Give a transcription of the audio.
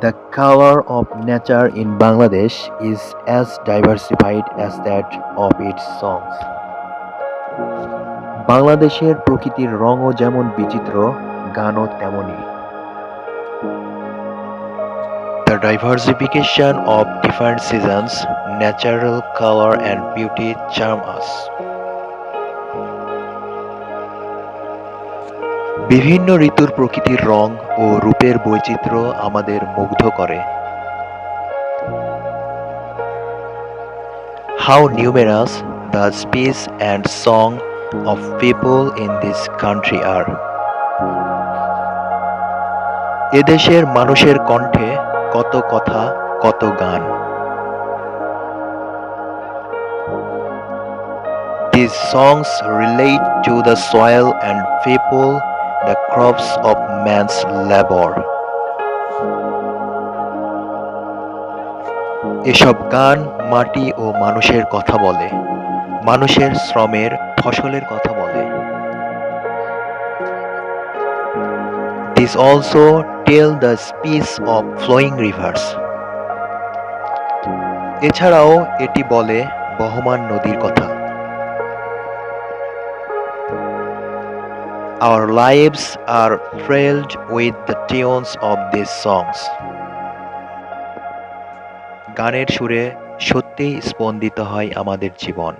The color of nature in Bangladesh is as diversified as that of its songs. বাংলাদেশের প্রকৃতির রঙও যেমন বিচিত্র গানও তেমনই The diversification of different seasons, natural color and beauty charm us. বিভিন্ন ঋতুর প্রকৃতির রং ও রূপের বৈচিত্র্য আমাদের মুগ্ধ করে। How numerous the speech and song of people in this country আর এদেশের মানুষের কণ্ঠে কত কথা, কত গান। These songs relate to the soil and people the crops of man's labor. এসব গান মাটি ও মানুষের কথা বলে, মানুষের শ্রমের ফসলের কথা বলে। This also tell the speech of flowing rivers এছাড়াও এটি বলে বহমান নদীর কথা। Our lives are thrilled with the tunes of these songs. গানের সুরে সত্যিই স্পন্দিত হয় আমাদের জীবন